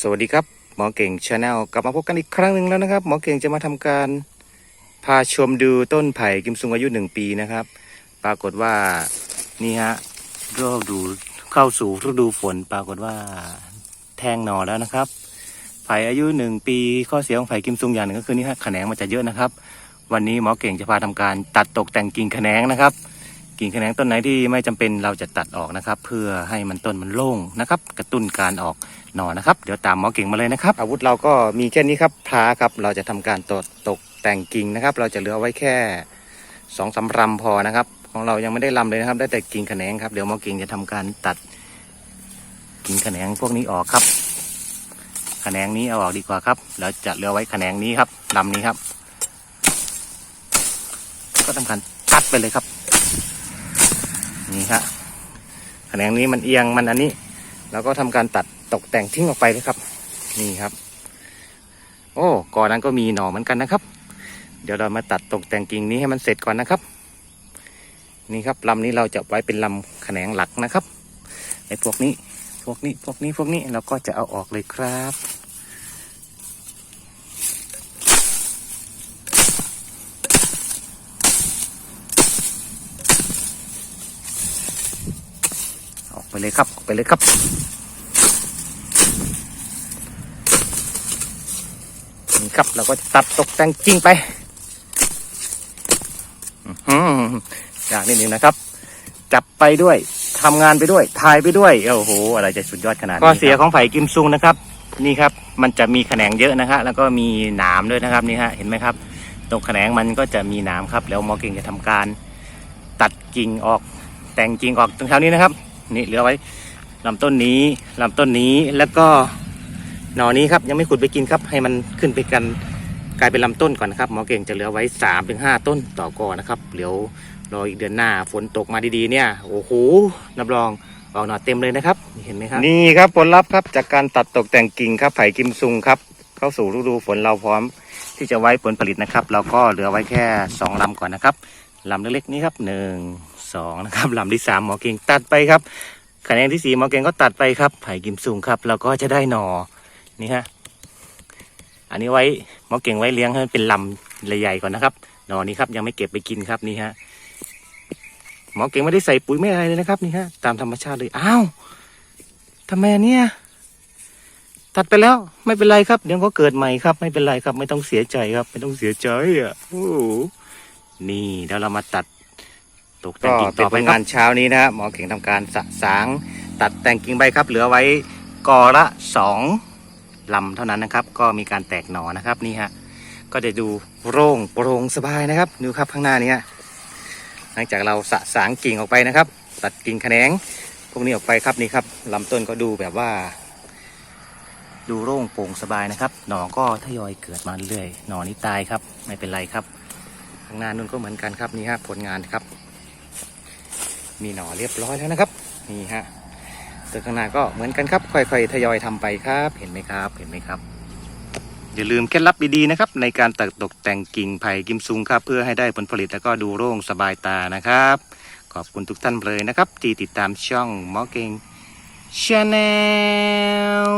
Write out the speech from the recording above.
สวัสดีครับหมอเก่งชาแนลกลับมาพบกันอีกครั้งหนึ่งแล้วนะครับ หมอเก่งจะมาทำการพาชมดูต้นไผ่กิมซุงอายุหนึ่งปีนะครับ ปรากฏว่านี่ฮะก็ดูเข้าสู่ฤดูฝน ปรากฏว่าแทงหน่อแล้วนะครับ ไผ่อายุหนึ่งปีข้อเสียของไผ่กิมซุงอย่างหนึ่งก็คือนี่ฮะแขนงมันจะเยอะนะครับ วันนี้หมอเก่งจะพาทำการตัดตกแต่งกิ่งแขนงนะครับ กิ่งแขนงต้นไหนที่ไม่จำเป็นเราจะตัดออกนะครับ เพื่อให้มันต้นมันโล่งนะครับ กระตุ้นการออกหน่อนะครับ เดี๋ยวตามหมอเก่งมาเลยนะครับ อาวุธเราก็มีแค่นี้ครับพลาครับ เราจะทำการตดตกแต่งกิ่งนะครับ เราจะเหลือไว้แค่สองสามรำพอนะครับ ของเรายังไม่ได้ลำเลยนะครับ ได้แต่กิ่งแขนงครับเดี๋ยวหมอเก่งจะทำการตัดกิ่งแขนงพวกนี้ออกครับแขนงนี้เอาออกดีกว่าครับเราจะเหลือไว้แขนงนี้ครับลำนี้ครับ ก็ทำการตัดไปเลยครับ นี่ครับแขนงนี้มันเอียงมันอันนี้เราก็ทำการตัดตกแต่งทิ้งออกไปเลยครับ นี่ครับ โอ้ก่อนนั้นก็มีหน่อเหมือนกันนะครับ เดี๋ยวเรามาตัดตกแต่งกิ่งนี้ให้มันเสร็จก่อนนะครับ นี่ครับลำนี้เราจะไว้เป็นลำแขนงหลักนะครับไอ้พวกนี้พวกนี้พวกนี้พวกนี้เราก็จะเอาออกเลยครับ ออกไป เลยครับออกไปเลยครับ นี่ครับเราก็จะตัดตกแต่งจริงไปอืออย่างนิดนึงนะครับ จับไปด้วยทำงานไปด้วยถ่ายไปด้วยโอ้โหอะไรจะสุดยอดขนาดนี้ก็เสียของไผ่กิมซุงนะครับ นี่ครับ มันจะมีแขนงเยอะนะฮะแล้วก็มีหนามด้วยนะครับนี่ฮะเห็นไหมครับ ตรงแขนงมันก็จะมีหนามครับ แล้วหมอเก่งจะทำการ ตัดกิ่งออกแต่งกิ่งออกตรงแถวนี้นะครับ นี่เหลือไว้ลำต้นนี้ลำต้นนี้แล้วก็หน่อนี้ครับยังไม่ขุดไปกินครับ ให้มันขึ้นไปกันกลายเป็นลำต้นก่อนนะครับหมอเก่งจะเหลือไว้สามถึงห้าต้นต่อกอนะครับเดี๋ยวรออีกเดือนหน้าฝนตกมาดีๆเนี่ยโอ้โหรับรองออกหน่อเต็มเลยนะครับเห็นไหมครับนี่ครับผลลัพธ์ครับจากการตัดตกแต่งกิ่งครับไผ่กิมซุงครับเข้าสู่ฤดูฝนเราพร้อมที่จะไว้ผลผลิตนะครับ เราก็เหลือไว้แค่สองลำก่อนนะครับลำเล็กๆนี้ครับหนึ่ง สองนะครับลำที่สามหมอเก่งตัดไปครับคะแนนที่สี่หมอเก่งก็ตัดไปครับไผ่กิมซุงครับเราก็จะได้หนอนี่ฮะอันนี้ไว้หมอเก่งไว้เลี้ยงให้มันเป็นลำใหญ่ๆก่อนนะครับหนอนี้ครับยังไม่เก็บไปกินครับนี่ฮะหมอเก่งไม่ได้ใส่ปุ๋ยไม่อะไรเลยนะครับนี่ฮะตามธรรมชาติเลยอ้าวทำไมอันเนี้ยตัดไปแล้วไม่เป็นไรครับเดี๋ยวก็เกิดใหม่ครับ ไม่เป็นไรครับ ไม่ต้องเสียใจครับ ไม่ต้องเสียใจอะโอ้โหนี่เดี๋ยวเรามาตัด ตกแต่งกิ่งต่อไปงานเช้านี้นะฮะหมอเก่งทำการสะสาง ตัดแต่งกิ่งใบครับ เหลือไว้กอละสองลำเท่านั้นนะครับ ก็มีการแตกหน่อนะครับนี่ฮะก็จะดูโร่งโปร่งสบายนะครับ ดูครับข้างหน้านี้ฮะหลังจากเราสะสางกิ่งออกไปนะครับ ตัดกิ่งแขนง พวกนี้ออกไปครับนี่ครับลำต้นก็ดูแบบว่า ดูโล่งโปร่งสบายนะครับ หนอก็ทยอยเกิดมาเรื่อยหนอนี้ตายครับ ไม่เป็นไรครับข้างหน้านุ่นก็เหมือนกันครับนี่ฮะผลงานครับ มีหน่อเรียบร้อยแล้วนะครับ นี่ฮะตัวข้างหน้าก็เหมือนกันครับ ค่อยๆ ทยอยทำไปครับ เห็นไหมครับ เห็นไหมครับ อย่าลืมเคล็ดลับดีๆนะครับ ในการตัดตกแต่งกิ่งไผ่กิมซุงครับ เพื่อให้ได้ผลผลิตแล้วก็ดูโล่งสบายตานะครับ ขอบคุณทุกท่านเลยนะครับที่ติดตามช่องหมอเก่ง Chanel